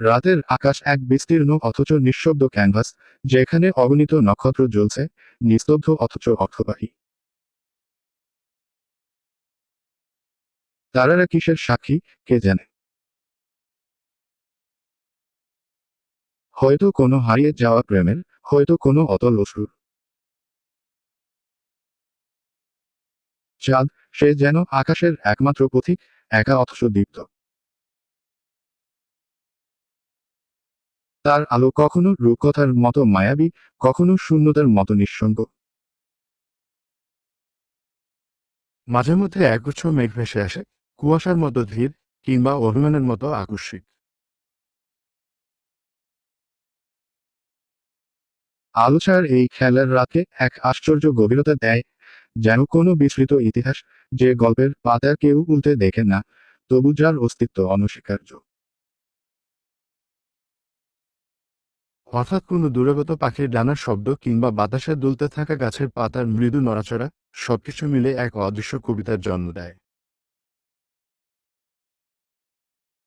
রাতের আকাশ এক বিস্তীর্ণ অথচ নিঃশব্দ ক্যানভাস, যেখানে অগণিত নক্ষত্র জ্বলছে, নিস্তব্ধ অথচ অর্থবাহী। তারারা কিসের সাক্ষী, কে জানে? হয়তো কোনো হারিয়ে যাওয়া প্রেমের, হয়তো কোনো অতল অসুর চাঁদ, সে যেন আকাশের একমাত্র পথিক, একা অথচ দীপ্ত। তার আলো কখনো রূপকথার মতো মায়াবী, কখনো শূন্যতার মতো নিঃসঙ্গ। মাঝে মধ্যে একগুচ্ছ মেঘ ভেসে আসে, কুয়াশার মতো ধীর কিংবা অভিমানের মতো আকস্মিক। আলোচার এই খেলার রাতে এক আশ্চর্য গভীরতা দেয়, যেন কোনো বিস্তৃত ইতিহাস যে গল্পের পাতা কেউ উল্টে দেখে না, তবু যার অস্তিত্ব অনস্বীকার্য। হঠাৎ কোনো দূরগত পাখির ডানার শব্দ কিংবা বাতাসে দুলতে থাকা গাছের পাতার মৃদু নড়াচড়া সবকিছু মিলে এক অদৃশ্য কবিতার জন্ম দেয়।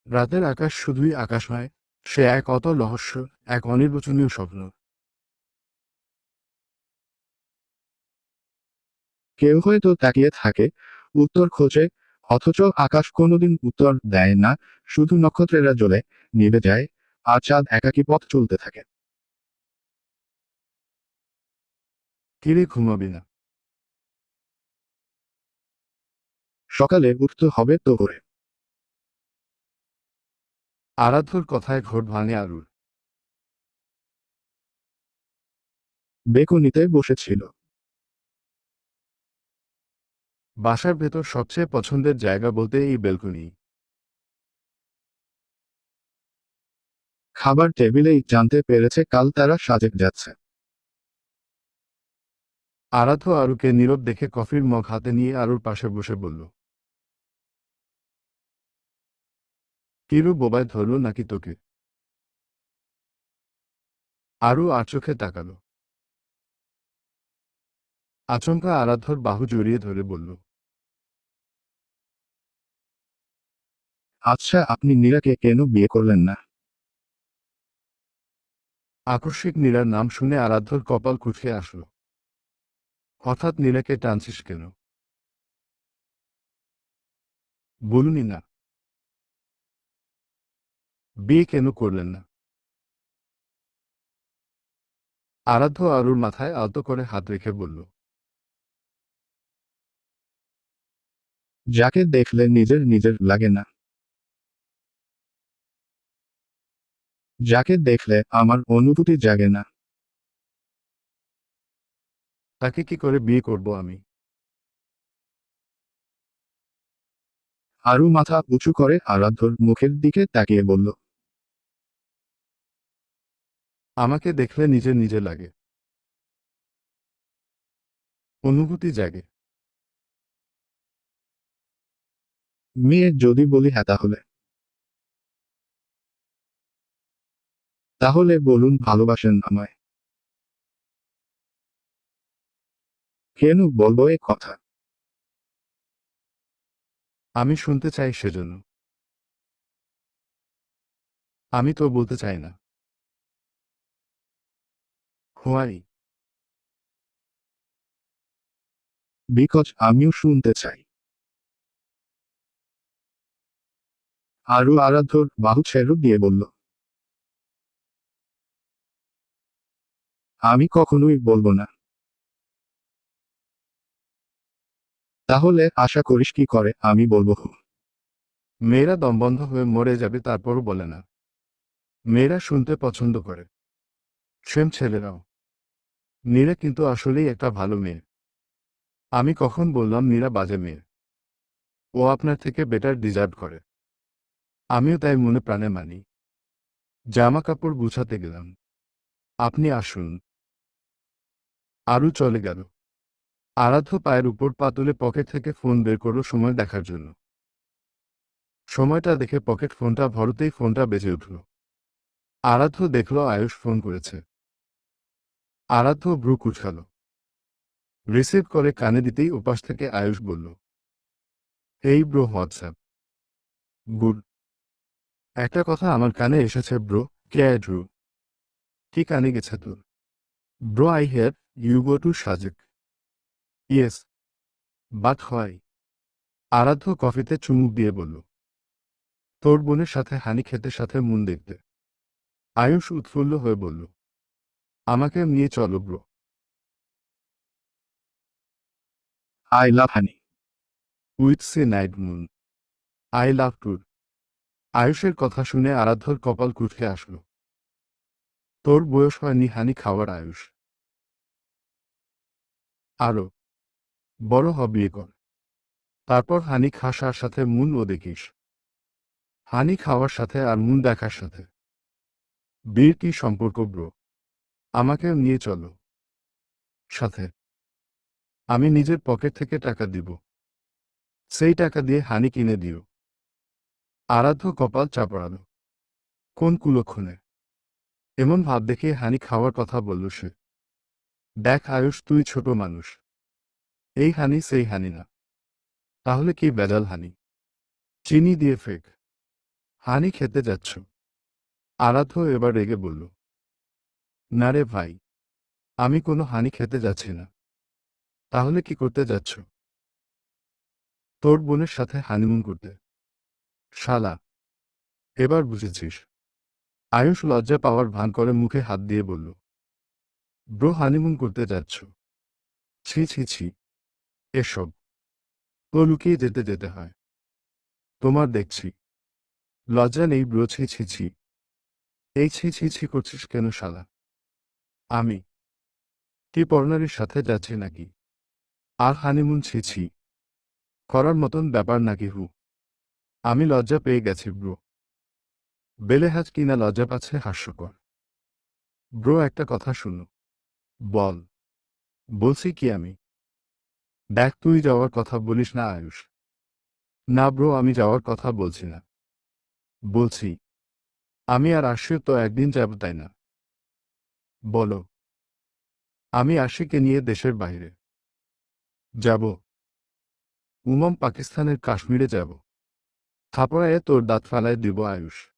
রাতের আকাশ শুধুই আকাশ নয় সে এক অত রহস্য, এক অনির্বচনীয় স্বপ্ন। কেউ হয়তো তাকিয়ে থাকে, উত্তর খোঁজে, অথচ আকাশ কোনোদিন উত্তর দেয় না, শুধু নক্ষত্রেরা জ্বলে, নিভে যায়, আর চাঁদ একাকী পথ চলতে থাকে। কিরে ঘুমাবি না? সকালে উঠতে হবে তো করে। আরাধ্যর কথায় ঘোট ভাঙে আরুর বেকুনিতে বসেছিল। বাসার ভেতর সবচেয়ে পছন্দের জায়গা বলতে এই বেলকুনি। খাবার টেবিলেই জানতে পেরেছে কাল তারা সাজেক যাচ্ছে। আরাধ্য আরুকে নীরব দেখে কফির মগ হাতে নিয়ে আরুর পাশে বসে বলল কিরু বোবায় ধরল নাকি তোকে? আরু আর চোখে তাকালো। আচমকা আরাধ্যর বাহু জড়িয়ে ধরে বলল আচ্ছা আপনি নীরাকে কেন বিয়ে করলেন না? আকস্মিক নীরার নাম শুনে আরাধ্যর কপাল কুঠে আসলো। হঠাৎ নীরাকে টানছিস কেন? বলুন না। বিয়ে কেন করলেন না? আরাধ্য আরুর মাথায় আলতো করে হাত রেখে বলল, যাকে দেখলে নিজের নিজের লাগে না। যাকে দেখলে আমার অনুভূতি জাগে না। তাকে কি করে বিয়ে করব আমি? আরু মাথা উঁচু করে আরাধ্যর মুখের দিকে তাকিয়ে বলল, আমাকে দেখলে নিজে নিজে লাগে। অনুভূতি জাগে। মেয়ে যদি বলি হ্যাঁ তাহলে? তাহলে বলুন ভালোবাসেন আমায়। কেন বলব এ কথা? আমি শুনতে চাই সেজন্য। আমি তো বলতে চাই না। হোয়াই? বিকজ আমিও শুনতে চাই। আরু আরাধ্যর বাহু ছেড়ে দিয়ে বলল। আমি কখনোই বলব না। তাহলে আশা করিস কি করে, আমি বলব হু। মেয়েরা দমবন্ধ হয়ে মরে যাবে তারপরও বলে না। মেয়েরা শুনতে পছন্দ করে। সেম ছেলেরাও। নীরা কিন্তু আসলেই একটা ভালো মেয়ে। আমি কখন বললাম নীরা বাজে মেয়ে। ও আপনার থেকে বেটার ডিজার্ভ করে। আমিও তাই মনে প্রাণে মানি। জামা কাপড় গুছাতে গেলাম। আপনি আসুন। আরও চলে গেল। আরাধ্য পায়ের উপর পা তুলে পকেট থেকে ফোন বের করল সময় দেখার জন্য। সময়টা দেখে পকেট ফোনটা ভরতেই ফোনটা বেজে উঠল। আরাধ্য দেখল আয়ুষ ফোন করেছে। আরাধ্য ভ্রু কুচকাল রিসিভ করে কানে দিতেই উপাস থেকে আয়ুষ বলল, এই ব্রো হোয়াটসঅ্যাপ গুড। একটা কথা আমার কানে এসেছে ব্রো কে ড্রু কি কানে গেছে তোর? Bro I hear you go to Sajek yes but হয়। আরাধ্য কফিতে চুমুক দিয়ে বলল, তোর বোনের সাথে হানি খেতে সাথে মুন দেখতে। আয়ুষ উৎফুল্ল হয়ে বলল, আমাকে নিয়ে চলো bro. I love honey. With say night moon. I love tour আয়ুষের কথা শুনে আরাধ্যর কপাল কুঠে আসলো। তোর বয়স হয়নি হানি খাওয়ার আয়ুষ। আরও বড় হ বিয়ে কর। তারপর হানি খাসার সাথে মুন ও দেখিস। হানি খাওয়ার সাথে আর মুন দেখার সাথে। বিয়ের কি সম্পর্ক ব্রো? আমাকে নিয়ে চলো। সাথে। আমি নিজের পকেট থেকে টাকা দিব। সেই টাকা দিয়ে হানি কিনে দিও। আরাধ্য কপাল চাপড়ালো। কোন কুলক্ষণে? এমন ভাব দেখে হানি খাওয়ার কথা বলল সে। দেখ আয়ুষ, তুই ছোট মানুষ। এই হানি সেই হানি না। তাহলে কি বেদাল হানি? চিনি দিয়ে ফেক। হানি খেতে যাচ্ছ। আরাধ্য এবার রেগে বলল, না রে ভাই, আমি কোনো হানি খেতে যাচ্ছি না। তাহলে কি করতে যাচ্ছ? তোর বোনের সাথে হানিমুন করতে। শালা, এবার বুঝেছিস। আয়ুষ লজ্জা পাওয়ার ভান করে মুখে হাত দিয়ে বলল, ব্রো, হানিমুন করতে যাচ্ছ। ছি ছি ছি এসব তো লুকিয়ে যেতে যেতে হয়। তোমার দেখছি। লজ্জা নেই ব্রো ছি ছি ছি। এই ছি ছি ছি করছিস কেন শালা? আমি। কি পর্নারির সাথে যাচ্ছি নাকি? আর হানিমুন ছি ছি। করার মতন ব্যাপার নাকি হু? আমি লজ্জা পেয়ে গেছি ব্রো। বেলেহাজ কিনা লজ্জা পাচ্ছে হাস্যকর। ব্রো একটা কথা শুনো। বল। বলছি কি আমি? দেখ, তুই যাওয়ার কথা বলিস না আয়ুষ। না ব্রো, আমি যাওয়ার কথা বলছি না। বলছি, আমি আর আশিও তো একদিন যাব, তাই না? বলো। আমি আশিকে নিয়ে দেশের বাইরে। যাব। উমম পাকিস্তানের কাশ্মীরে যাব। থাপড়ায় তোর দাঁত ফালায় দিব আয়ুষ।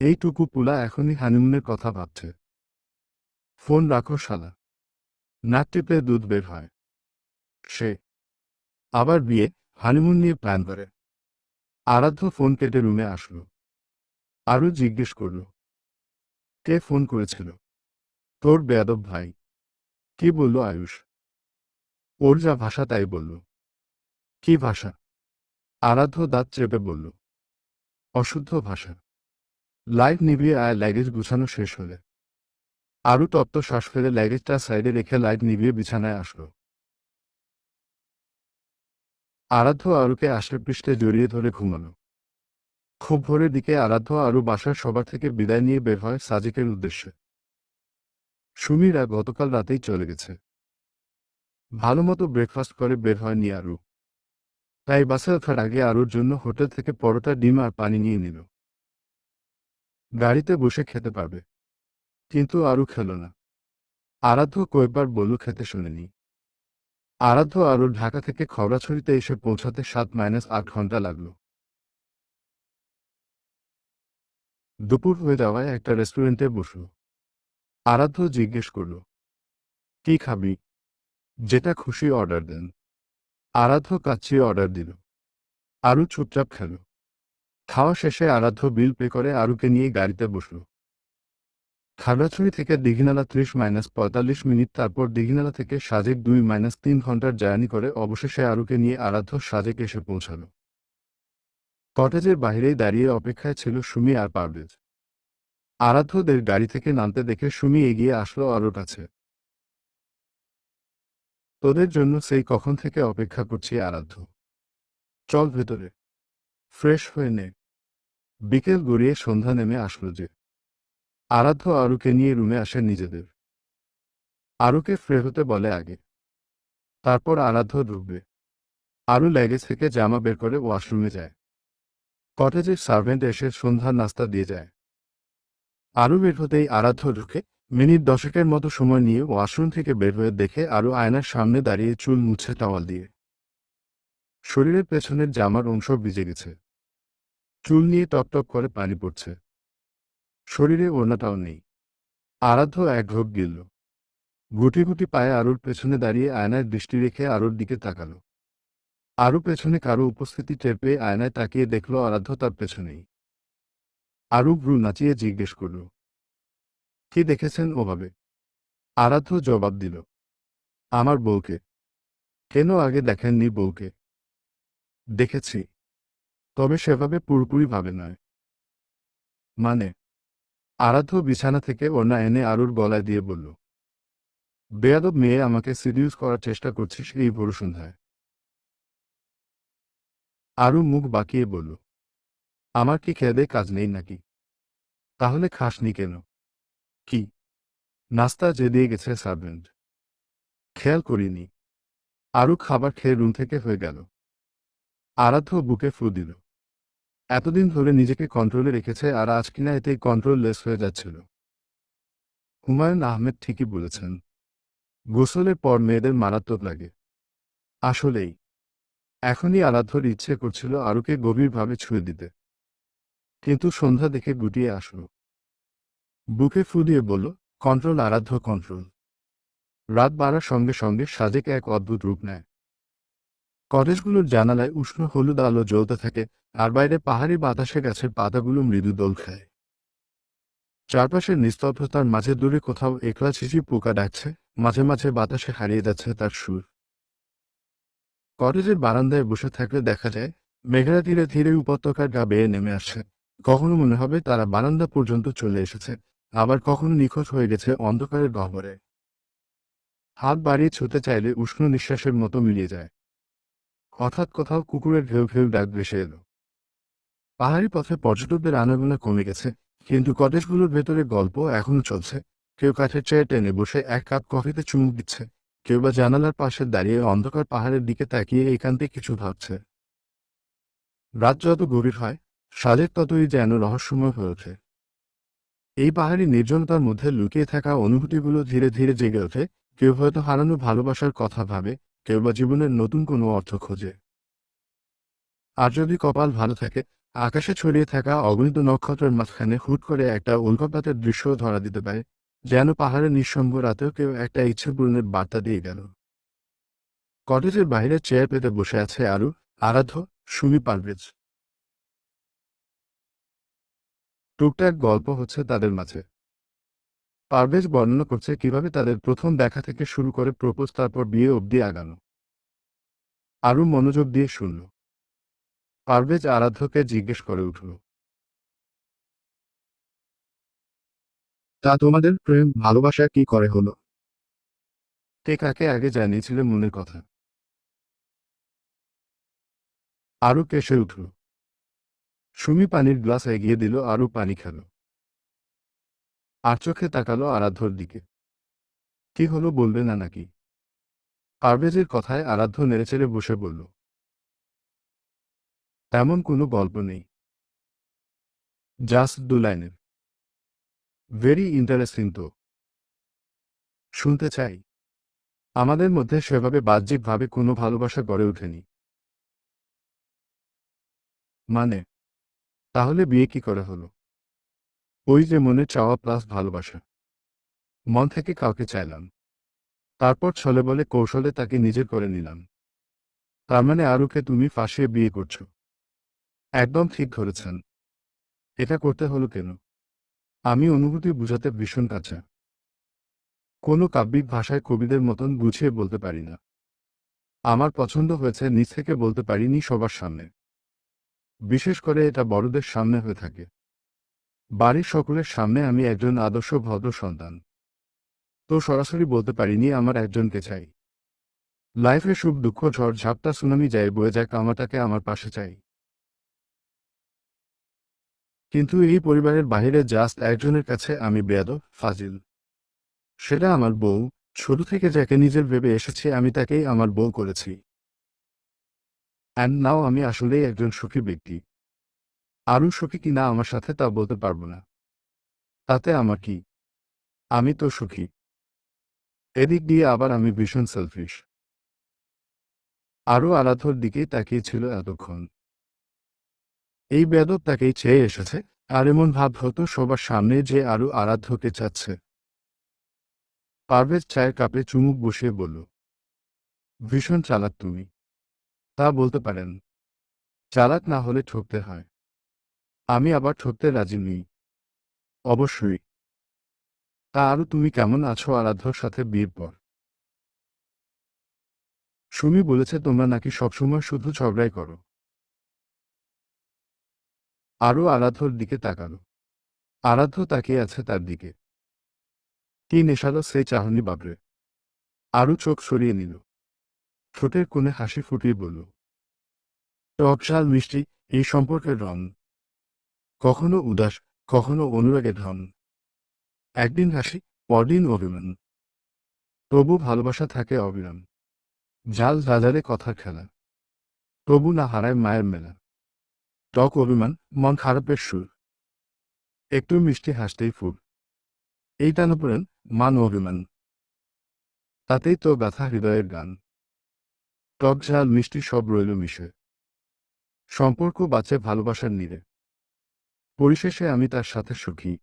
এইটুকু পুলা এখনই হানিমুনের কথা ভাবছে। ফোন রাখো শালা। টিপে দুধ বের হয়। সে। আবার বিয়ে হানিমুন নিয়ে প্ল্যান করে। আরাধ্য ফোন কেটে রুমে আসলো। আরও জিজ্ঞেস করল, কে ফোন করেছিল? তোর বেয়াদব ভাই। কি বলল আয়ুষ? ওর যা ভাষা তাই বলল। কি ভাষা? আরাধ্য দাঁত চেপে বলল, অশুদ্ধ ভাষা। লাইট নিভিয়ে আয়, লাগেজ গুছানো শেষ হলে। আরও তপ্ত শ্বাস ফেলে লাগেজটা সাইডে রেখে লাইট নিভিয়ে বিছানায় আসলো। আরাধ্য আরুকে পৃষ্ঠে জড়িয়ে ধরে ঘুমালো। খুব ভোরের দিকে আরাধ্য আরু বাসার সবার থেকে বিদায় নিয়ে বের হয় সাজিকের উদ্দেশ্যে। সুমিরা গতকাল রাতেই চলে গেছে। ভালো মতো ব্রেকফাস্ট করে বের হয়নি আরু তাই বাসে ওঠার আগে আরুর জন্য হোটেল থেকে পরোটা, ডিম আর পানি নিয়ে নিল। গাড়িতে বসে খেতে পারবে। কিন্তু আরু খেল না। আরাধ্য কয়েকবার বলু খেতে শুনেনি। আরাধ্য আরও ঢাকা থেকে খবরাছড়িতে এসে পৌঁছাতে সাত মাইনাস আট ঘণ্টা লাগল। দুপুর হয়ে যাওয়ায় একটা রেস্টুরেন্টে বসল। আরাধ্য জিজ্ঞেস করল, কি খাবি? যেটা খুশি অর্ডার দেন। আরাধ্য কাচ্চি অর্ডার দিল। আরু চুপচাপ খেল। খাওয়া শেষে আরাধ্য বিল পে করে আরুকে নিয়ে গাড়িতে বসল। খাগড়াছড়ি থেকে দিঘিনালা ত্রিশ মাইনাস পঁয়তাল্লিশ মিনিট, তারপর দিঘিনালা থেকে সাজেক দুই মাইনাস তিন ঘণ্টার জার্নি করে অবশেষে আরুকে নিয়ে আরাধ্য সাজেক এসে পৌঁছাল। কটেজের বাইরেই দাঁড়িয়ে অপেক্ষায় ছিল সুমি আর পারভেজ। আরাধ্যদের গাড়ি থেকে নামতে দেখে সুমি এগিয়ে আসলো আরুর কাছে। তোদের জন্য সেই কখন থেকে অপেক্ষা করছি আরাধ্য। চল ভেতরে। ফ্রেশ হয়ে নে। বিকেল গড়িয়ে সন্ধ্যা নেমে আসলো যে। আরাধ্য আরুকে নিয়ে রুমে আসে নিজেদের। আরুকে ফ্রে হতে বলে আগে। তারপর আরাধ্য ঢুকবে। আরু ল্যাগেজ থেকে জামা বের করে ওয়াশরুমে যায়। কটেজের সার্ভেন্ট এসে সন্ধ্যার নাস্তা দিয়ে যায়। আরু বের হতেই আরাধ্য ঢুকে। মিনিট দশকের মতো সময় নিয়ে ওয়াশরুম থেকে বের হয়ে দেখে আরু আয়নার সামনে দাঁড়িয়ে চুল মুছে টাওয়াল দিয়ে। শরীরের পেছনের জামার অংশ ভিজে গেছে। চুল নিয়ে টপটপ করে পানি পড়ছে। শরীরে ওড়নাটাও নেই। আরাধ্য এক ঢোক গিলল গুটি গুটি পায়ে আরুর পেছনে দাঁড়িয়ে আয়নায় দৃষ্টি রেখে আরুর দিকে তাকালো। আরও পেছনে কারও উপস্থিতি টের পেয়ে আয়নায় তাকিয়ে দেখল আরাধ্য তার পেছনেই। আরু ভ্রু নাচিয়ে জিজ্ঞেস করল, কি দেখেছেন ওভাবে? আরাধ্য জবাব দিল, আমার বউকে। কেন আগে দেখেননি বউকে? দেখেছি। তবে সেভাবে পুরোপুরি ভাবে নয়। মানে? আরাধ্য বিছানা থেকে ওনা এনে আরুর গলায় দিয়ে বলল, বেয়াদব মেয়ে, আমাকে সিডিউস করার চেষ্টা করছিস এই ভোর সন্ধ্যায়? আরু মুখ বাঁকিয়ে বলল, আমার কি খেদে কাজ নেই নাকি? তাহলে খাসনি কেন? কি? নাস্তা যে দিয়ে গেছে সার্ভেন্ট খেয়াল করিনি। আরু খাবার খেয়ে রুম থেকে হয়ে গেল। আরাধ্য বুকে ফু দিল এতদিন ধরে নিজেকে কন্ট্রোলে রেখেছে আর আজ কিনা এতেই কন্ট্রোল লেস হয়ে যাচ্ছিল। হুমায়ুন আহমেদ ঠিকই বলেছেন, গোসলের পর মেয়েদের মারাত্মক লাগে। আসলেই, এখনই আরাধ্যর ইচ্ছে করছিল আরুকে গভীরভাবে ছুঁয়ে দিতে। কিন্তু সন্ধ্যা দেখে গুটিয়ে আসলো। বুকে ফু দিয়ে বলল কন্ট্রোল আরাধ্য কন্ট্রোল রাত বাড়ার সঙ্গে সঙ্গে সাজেক এক অদ্ভুত রূপ নেয়। কটেজগুলোর জানালায় উষ্ণ হলুদ আলো জ্বলতে থাকে আর বাইরে পাহাড়ি বাতাসে গাছের পাতাগুলো মৃদু দোল খায়। চারপাশের নিস্তব্ধতার মাঝে দূরে কোথাও একলা ছিচি পোকা ডাকছে, মাঝে মাঝে বাতাসে হারিয়ে যাচ্ছে তার সুর। কটেজের বারান্দায় বসে থাকলে দেখা যায় মেঘেরা ধীরে ধীরে উপত্যকার গা বেয়ে নেমে আসছে। কখনো মনে হবে তারা বারান্দা পর্যন্ত চলে এসেছে, আবার কখনো নিখোঁজ হয়ে গেছে অন্ধকারের গহ্বরে। হাত বাড়িয়ে ছুতে চাইলে উষ্ণ নিঃশ্বাসের মতো মিলিয়ে যায়। হঠাৎ কোথাও কুকুরের ঘেউ ঘেউ ডাক ভেসে এলো। পাহাড়ি পথে পর্যটকদের আনাগোনা কমে গেছে, কিন্তু কটেজগুলোর ভেতরে গল্প এখনও চলছে। কেউ কাঠের চেয়ার টেনে বসে এক কাপ কফিতে চুমুক দিচ্ছে, কেউ বা জানালার পাশে দাঁড়িয়ে অন্ধকার পাহাড়ের দিকে তাকিয়ে একান্তে কিছু ভাবছে। রাত যত গভীর হয় সাজেক ততই যেন রহস্যময় হয়ে ওঠে। এই পাহাড়ি নির্জনতার মধ্যে লুকিয়ে থাকা অনুভূতিগুলো ধীরে ধীরে জেগে ওঠে, কেউ হয়তো হারানো ভালোবাসার কথা ভাবে কেউ বা জীবনের নতুন কোনো অর্থ খোঁজে। আর যদি কপাল ভালো থাকে, আকাশে ছড়িয়ে থাকা অগণিত নক্ষত্রের মাঝখানে হুট করে একটা উল্কাপাতের দৃশ্য ধরা দিতে পারে, যেন পাহাড়ের নিঃসঙ্গ রাতেও কেউ একটা ইচ্ছে পূরণের বার্তা দিয়ে গেল। কটেজের বাইরে চেয়ার পেতে বসে আছে আরু, আরাধ্য, সুমি পারভেজ। টুকটাক গল্প হচ্ছে তাদের মাঝে। পারভেজ বর্ণনা করছে কীভাবে তাদের প্রথম দেখা থেকে শুরু করে প্রপোজ, তারপর বিয়ে অবধি আগানো। আরু মনোযোগ দিয়ে শুনল। পারভেজ আরাধ্যকে জিজ্ঞেস করে উঠল, তা তোমাদের প্রেম, ভালোবাসা কি করে হলো? কে কাকে আগে জানিয়েছিলে মনের কথা। আরু কেসে উঠল, সুমি পানির গ্লাস এগিয়ে দিল আরু পানি খেল। আর চোখে তাকালো আরাধ্যর দিকে। কি হলো বলবে না নাকি? পারভেজের কথায় আরাধ্য নেড়েচেড়ে বসে বলল, তেমন কোনো গল্প নেই। জাস্ট দু লাইনের। ভেরি ইন্টারেস্টিং তো। শুনতে চাই। আমাদের মধ্যে সেভাবে বাহ্যিকভাবে কোনো ভালোবাসা গড়ে ওঠেনি। মানে তাহলে বিয়ে কি করে হলো? ওই যে মনে চাওয়া প্লাস ভালোবাসা। মন থেকে কাউকে চাইলাম। তারপর ছলে বলে কৌশলে তাকে নিজের করে নিলাম। তার মানে আরুকে তুমি ফাঁসিয়ে বিয়ে করছ। একদম ঠিক ধরেছেন। এটা করতে হলো কেন? আমি অনুভূতি বুঝাতে ভীষণ কাছে কোনো কাব্যিক ভাষায় কবিদের মতন গুছিয়ে বলতে পারি না। আমার পছন্দ হয়েছে নিজ থেকে বলতে পারিনি সবার সামনে। বিশেষ করে এটা বড়দের সামনে হয়ে থাকে। বাড়ির সকলের সামনে আমি একজন আদর্শ ভদ্র সন্তান। তো সরাসরি বলতে পারিনি আমার একজনকে চাই। লাইফে সুখ, দুঃখ, ঝড়, ঝাপটা, সুনামি যায় বয়ে যাক, আমাটাকে আমার পাশে চাই। কিন্তু এই পরিবারের বাহিরে জাস্ট একজনের কাছে আমি বেয়াদ ফাজিল। সেটা আমার বউ। ছোট থেকে যাকে নিজের ভেবে এসেছে আমি তাকেই আমার বউ করেছি। অ্যান্ড নাও আমি আসলেই একজন সুখী ব্যক্তি। আরও সুখী কিনা আমার সাথে তা বলতে পারব না। তাতে আমার কি? আমি তো সুখী। এদিক দিয়ে আবার আমি ভীষণ সেলফিশ আরও আরাধ্যর দিকেই তাকিয়েছিল এতক্ষণ। এই বেদক তাকেই চেয়ে এসেছে, আর এমন ভাব হতো সবার সামনে যে আরও আরাধ্যকে চাচ্ছে। পারভেজ চায়ের কাপে চুমুক বসিয়ে বলল, ভীষণ চালাক তুমি। তা বলতে পারেন। চালাক না হলে ঠকতে হয়। আমি আবার ঠকতে রাজি নই। অবশ্যই। তা আরও তুমি কেমন আছো আরাধ্যর সাথে বিয়ের পর? সুমি বলেছে তোমরা নাকি সবসময় শুধু ঝগড়াই করো। আরও আরাধ্যর দিকে তাকালো। আরাধ্য তাকিয়ে আছে তার দিকে। কি নেশালো সেই চাহনি বাবরে। আরও চোখ সরিয়ে নিল। ঠোঁটের কোণে হাসি ফুটিয়ে বলল টক ঝাল মিষ্টি, এই সম্পর্কের রং। কখনো উদাস, কখনো অনুরাগের ধন। একদিন হাসি পরদিন অভিমান। তবু ভালোবাসা থাকে অবিরাম। জাল বাজারে কথার খেলা। তবু না হারায় মায়ের মেলা। টক অভিমান, মন খারাপের সুর। একটু মিষ্টি হাসতেই ফুল। এই টানাপোড়েন মান অভিমান। তাতেই তো ব্যথা হৃদয়ের গান। টক ঝাল, মিষ্টি সব রইল মিশে। সম্পর্ক বাঁচে ভালোবাসার নীড়ে পরিশেষে আমি তার সাথে সুখী।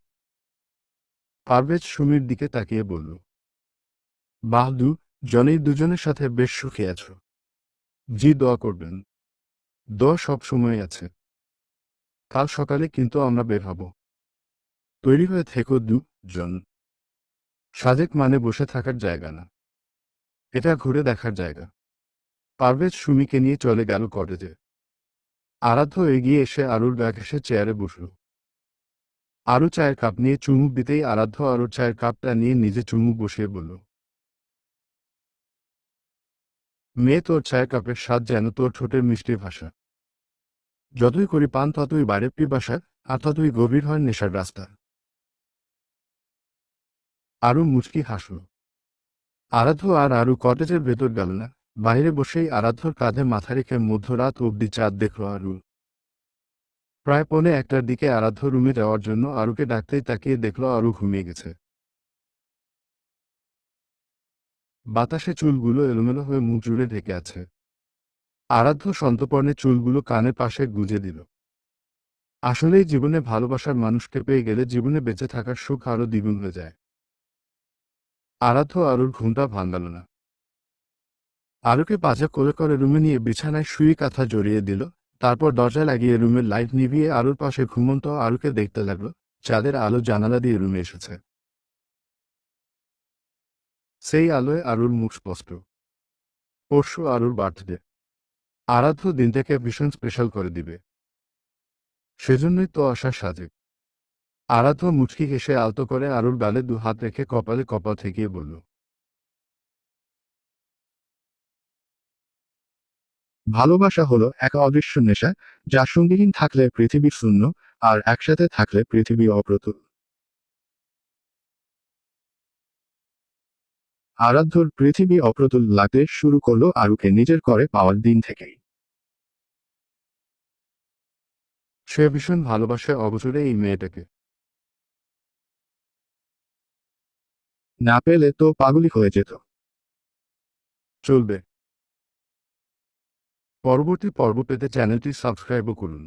পারভেজ সুমির দিকে তাকিয়ে বলল, বাহদু, জনেই দুজনের সাথে বেশ সুখী আছো। জি, দোয়া করবেন। দোয়া সব সময় আছে। কাল সকালে কিন্তু আমরা বের হব। তৈরি হয়ে থেকো দু জন সাজেক মানে বসে থাকার জায়গা না। এটা ঘুরে দেখার জায়গা। পারভেজ সুমিকে নিয়ে চলে গেল কটেজে। আরাধ্য এগিয়ে এসে আরুর ব্যাগ এসে চেয়ারে বসল। আরু চায়ের কাপ নিয়ে চুমুক দিতেই আরাধ্য আরুর চায়ের কাপটা নিয়ে নিজে চুমুক বসিয়ে বলল, মেয়ে, তোর চায়ের কাপের স্বাদ যেন তোর ঠোঁটের মিষ্টি ভাষা। যতই করি পান, ততই বাইরে পিপাসা আর ততই গভীর হয় নেশার রাস্তা আরু মুচকি হাসল। আরাধ্য আর আরু কটেজের ভেতর গেল না। বাইরে বসেই আরাধ্যর কাঁধে মাথা রেখে মধ্যরাত অবধি চাঁদ দেখল আরু প্রায় পৌনে একটার দিকে আরাধ্য রুমে যাওয়ার জন্য আরুকে ডাকতেই তাকিয়ে দেখল আরু ঘুমিয়ে গেছে। বাতাসে চুলগুলো এলোমেলো হয়ে মুখ জুড়ে ঢেকে আছে। আরাধ্য সন্তপর্ণে চুলগুলো কানের পাশে গুজে দিল। আসলেই জীবনে ভালোবাসার মানুষকে পেয়ে গেলে জীবনে বেঁচে থাকার সুখ আরও দ্বিগুণ হয়ে যায়। আরাধ্য আরুর ঘুমটা ভাঙাল না। আরুকে পাজা করে করে রুমে নিয়ে বিছানায় শুয়ে কাঁথা জড়িয়ে দিল। তারপর দরজা লাগিয়ে রুমের লাইট নিভিয়ে আরুর পাশে ঘুমন্ত আরুকে দেখতে লাগল চাঁদের আলো জানালা দিয়ে রুমে এসেছে। সেই আলোয় আরুর মুখ স্পষ্ট। পরশু আরুর বার্থডে। আরাধ্য দিনটাকে ভীষণ স্পেশাল করে দিবে। সেজন্যই তো আশা সাজে। আরাধ্য মুচকি হেসে আলতো করে আরুর গালে দু হাত রেখে কপালে কপাল ঠেকিয়ে বলল ভালোবাসা হলো এক অদৃশ্য নেশা যা সঙ্গীহীন থাকলে পৃথিবী শূন্য আর একসাথে থাকলে পৃথিবী অপ্রতুল। আরাধ্যর পৃথিবী অপ্রতুল লাগতে শুরু করল আরুকে নিজের করে পাওয়ার দিন থেকেই। সে ভীষণ ভালোবাসে অবসরে এই মেয়েটাকে। না পেলে তো পাগলি হয়ে যেত। চলবে। পরবর্তী পর্ব পেতে চ্যানেলটি সাবস্ক্রাইবও করুন।